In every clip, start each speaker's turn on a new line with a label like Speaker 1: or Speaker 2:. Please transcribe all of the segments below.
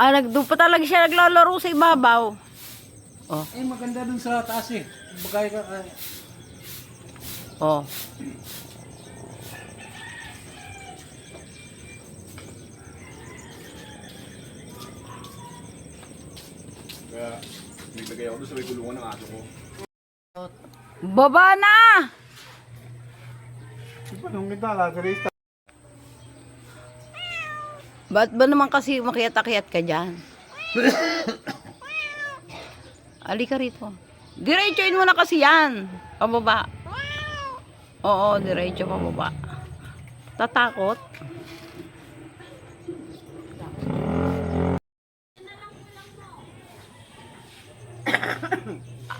Speaker 1: Ah, nag, doon pa talaga siya naglalaro sa ibabaw. Oh,
Speaker 2: Eh, maganda dun sa taas eh. Bagay ka, ay,
Speaker 1: oh.
Speaker 3: Kaya, naglagay ako doon sa may kulungan ng aso ko.
Speaker 1: Baba na!
Speaker 2: Anong kita, lagarista?
Speaker 1: Ba't ba naman kasi makiat-akiat ka dyan? Ali ka rito. Diretsoin mo na kasi yan. Pababa. Oo, diretso pababa. Tatakot?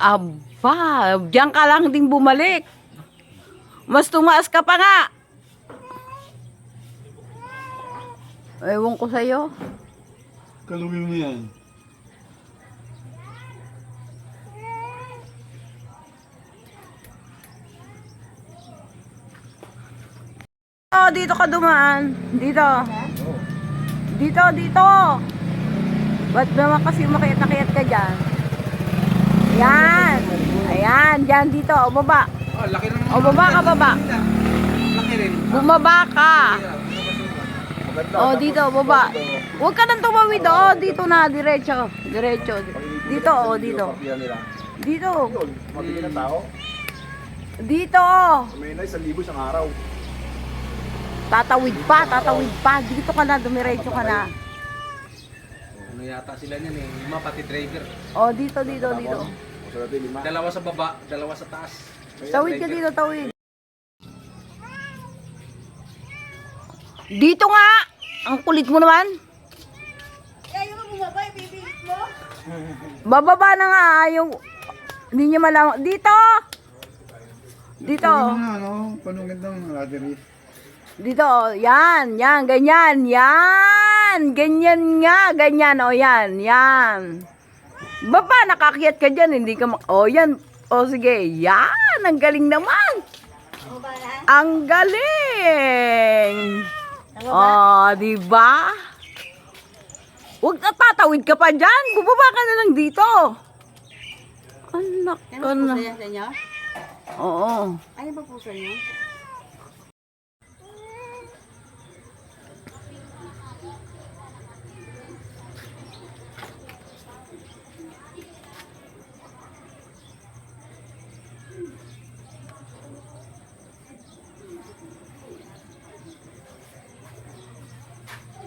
Speaker 1: Aba, diyan ka lang din bumalik. Mas tumaas ka pa nga. Ewan ko sa'yo.
Speaker 2: Kaluwi mo yan.
Speaker 1: Oh, dito ka dumaan. Dito. Dito, dito. Ba't naman kasi makiyat-nakiyat ka dyan? Yan. Ayan, dyan dito. O, baba.
Speaker 2: Oh, laki ng
Speaker 1: O, baba ka, baba.
Speaker 2: Laki rin.
Speaker 1: Bumaba ka.
Speaker 3: Maganda.
Speaker 1: O, dito, baba. Huwag ka nang tumawid. O, dito na, diretso. Diretso. Dito, o, dito. Dito.
Speaker 3: Mabigyan ng tao.
Speaker 1: Dito.
Speaker 3: May na isang libo isang araw.
Speaker 1: Tatawid pa, tatawid pa. Dito ka na, dumiretso ka na.
Speaker 2: Ano yata sila niyan eh. Lima pati driver.
Speaker 1: O, dito, dito, dito.
Speaker 2: Dalawa sa baba, dalawa sa taas.
Speaker 1: Tawid ka dito, tawid. Dito nga! Ang kulit mo naman. Bababa na nga, ayaw. Hindi niya malaman. Dito! Dito.
Speaker 2: ano? Panungin ng lagarista.
Speaker 1: Dito, oh. yan, yan, ganyan, yan. Ganyan nga, ganyan, o yan, yan. Baba, nakakiyat ka dyan, hindi ka mak... O, yan. O, sige, yan, ang galing naman. Ang galing. O, di ba? Huwag na tatawid ka pa dyan. Bubaba ka na lang dito. Anak ka na.
Speaker 4: Saya sa inyo?
Speaker 1: Oo.
Speaker 4: Ano ba puso niyo?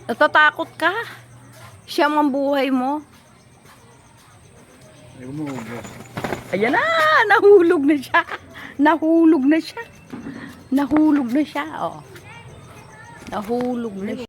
Speaker 1: Natatakot ka? Siya ang buhay
Speaker 2: mo.
Speaker 1: Ayan na, nahulog na siya. Nahulog na siya. Nahulog na siya, oh. Nahulog na siya.